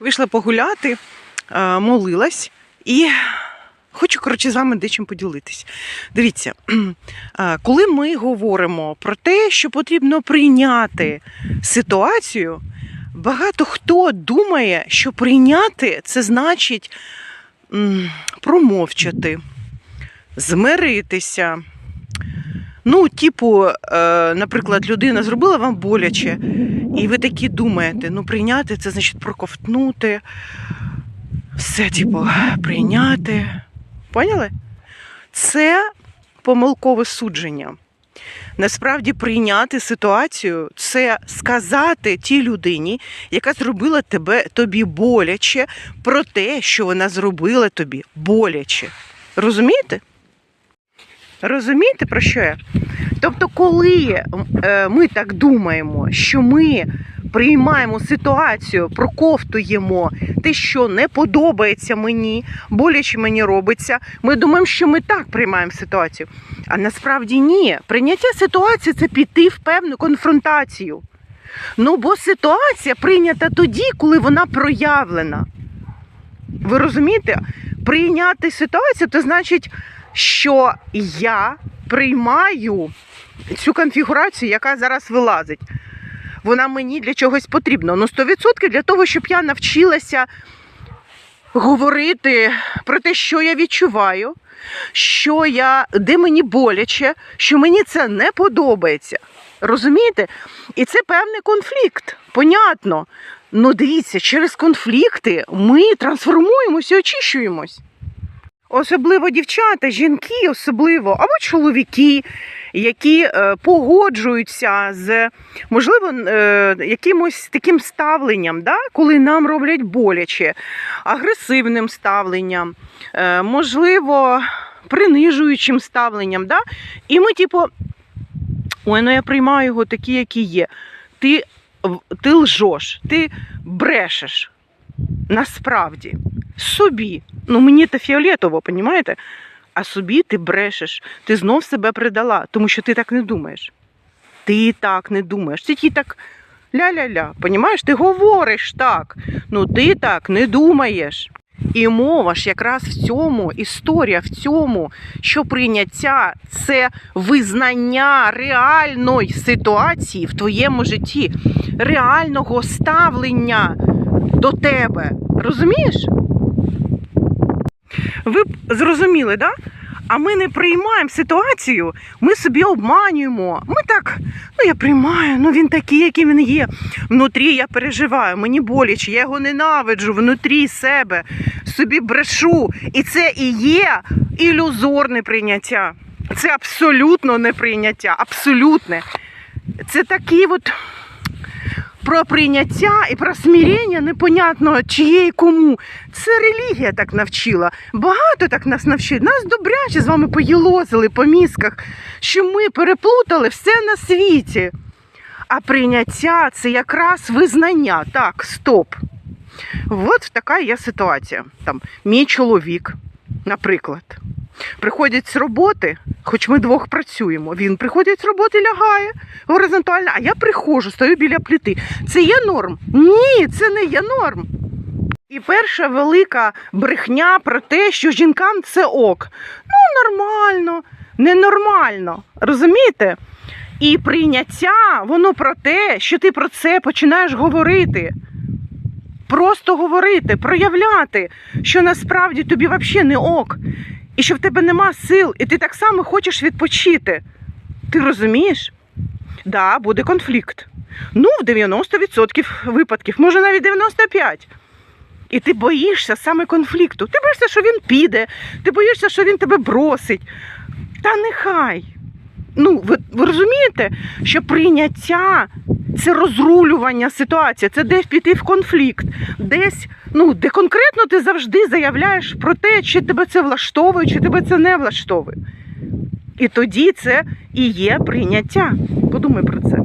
Вийшла погуляти, е, молилась і хочу, коротше, з вами дечим поділитись. Дивіться, е, коли ми говоримо про те, що потрібно прийняти ситуацію, багато хто думає, що прийняти це значить промовчати, змиритися. Ну, типу, е, наприклад, людина зробила вам боляче, і ви такі думаєте, ну прийняти це значить проковтнути. Все, типу, прийняти. Поняли? Це помилкове судження. Насправді прийняти ситуацію це сказати тій людині, яка зробила тебе тобі боляче, про те, що вона зробила тобі боляче. Розумієте? Розумієте, про що я? Тобто, коли е, ми так думаємо, що ми приймаємо ситуацію, проковтуємо те, що не подобається мені, боляче мені робиться, ми думаємо, що ми так приймаємо ситуацію. А насправді ні. Прийняття ситуації це піти в певну конфронтацію. Ну, бо ситуація прийнята тоді, коли вона проявлена. Ви розумієте? Прийняти ситуацію, то значить, що я приймаю цю конфігурацію, яка зараз вилазить. Вона мені для чогось потрібна. Ну, 100% для того, щоб я навчилася говорити про те, що я відчуваю, що я, де мені боляче, що мені це не подобається. Розумієте? І це певний конфлікт. Понятно. Ну, дивіться, через конфлікти ми трансформуємося і очищуємось. Особливо дівчата, жінки, особливо, або чоловіки, які е, погоджуються з, можливо, е, якимось таким ставленням, да? коли нам роблять боляче, агресивним ставленням, е, можливо, принижуючим ставленням. Да? І ми, типу, ой, ну я приймаю його такі, які є. Ти, ти лжеш, ти брешеш. Насправді, собі. Ну мені це фіолетово, понімаєте? А собі ти брешеш, ти знов себе предала, тому що ти так не думаєш. Ти так не думаєш. Ти тільки так ля-ля-ля, понімаєш? Ти говориш так, ну ти так не думаєш. І мова ж якраз в цьому, історія в цьому, що прийняття це визнання реальної ситуації в твоєму житті, реального ставлення до тебе. Розумієш? Ви б зрозуміли, да? А ми не приймаємо ситуацію, ми собі обманюємо. Ми так, ну я приймаю, ну він такий, який він є. Внутрі я переживаю, мені боляче, я його ненавиджу внутрі себе, собі брешу. І це і є ілюзорне прийняття. Це абсолютно не прийняття, абсолютне. Це такий от про прийняття і про смирення непонятно чиє і кому. Це релігія так навчила. Багато так нас навчить. Нас добряче з вами поїлозили по мізках, що ми переплутали все на світі. А прийняття це якраз визнання. Так, стоп. От така є ситуація. Там, мій чоловік, наприклад, приходить з роботи, хоч ми двох працюємо. Він приходить з роботи, лягає горизонтально, а я приходжу, стою біля плити. Це є норм? Ні, це не є норм. І перша велика брехня про те, що жінкам це ок. Ну, нормально, ненормально. Розумієте? І прийняття, воно про те, що ти про це починаєш говорити. Просто говорити, проявляти, що насправді тобі взагалі не ок, і що в тебе нема сил, і ти так само хочеш відпочити. Ти розумієш? Да, буде конфлікт. Ну, в 90% випадків, може навіть 95%. І ти боїшся саме конфлікту. Ти боїшся, що він піде, ти боїшся, що він тебе бросить. Та нехай. Ну, ви, ви розумієте, що прийняття це розрулювання ситуації, це десь піти в конфлікт, десь, ну, де конкретно ти завжди заявляєш про те, чи тебе це влаштовує, чи тебе це не влаштовує. І тоді це і є прийняття. Подумай про це.